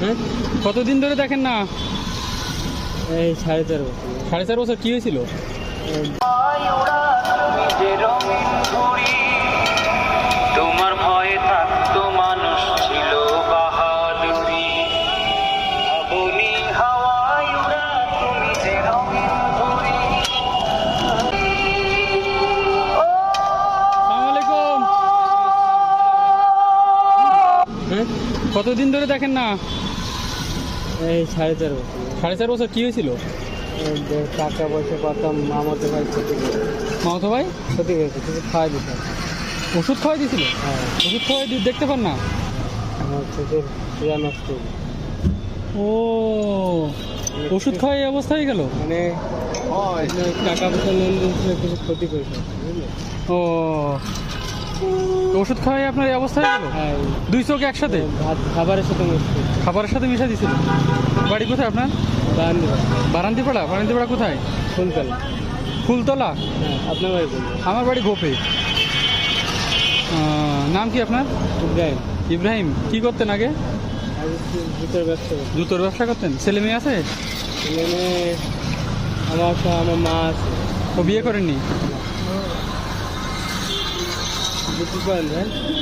হ্যাঁ? কতদিন ধরে দেখেন না? এই সাড়ে চার বছর। সাড়ে চার বছর কি হয়েছিল? তোমার ভয়ে থাকতো মানুষ ছিল হ্যাঁ? কতদিন ধরে দেখেন না? এই সাড়ে চার বছর। সাড়ে চার বছর কি হয়েছিল? যে টাকা পয়সা পাতাম মামাতে ভাই ক্ষতি মামাতো ভাই? ক্ষতি করেছে কিছু খাওয়াই দিতাম। ওষুধ খাওয়াই দিয়েছিল? হ্যাঁ। ওষুধ খাওয়াই দিয়ে দেখতে পান না? আমার চোখের ক্রিয়া নষ্ট ও ওষুধ খাওয়াই এই অবস্থা হয়ে গেল? মানে টাকা পয়সা ছিল কিছু ক্ষতি করেছে বুঝলে? ও ওষুধ খাওয়াই আপনার এই অবস্থা হয়ে গেল হ্যাঁ দুই চোখ একসাথে? খাবারের সাথে খাবারের সাথে মিশা দিছিল বাড়ি কোথায় আপনার? বারান্দি বারান্দিপাড়া? বারান্দিপাড়া কোথায়? ফুলতলা। ফুলতলা? হ্যাঁ আপনার বাড়ি আমার বাড়ি গোপে। নাম কি আপনার? ইব্রাহিম। ইব্রাহিম। কি করতেন আগে? জুতোর ব্যবসা জুতোর ব্যবসা করতেন? ছেলে মেয়ে আছে? এখানে আমার সা- আমার মা আছে। ও বিয়ে করেননি? This is well, man.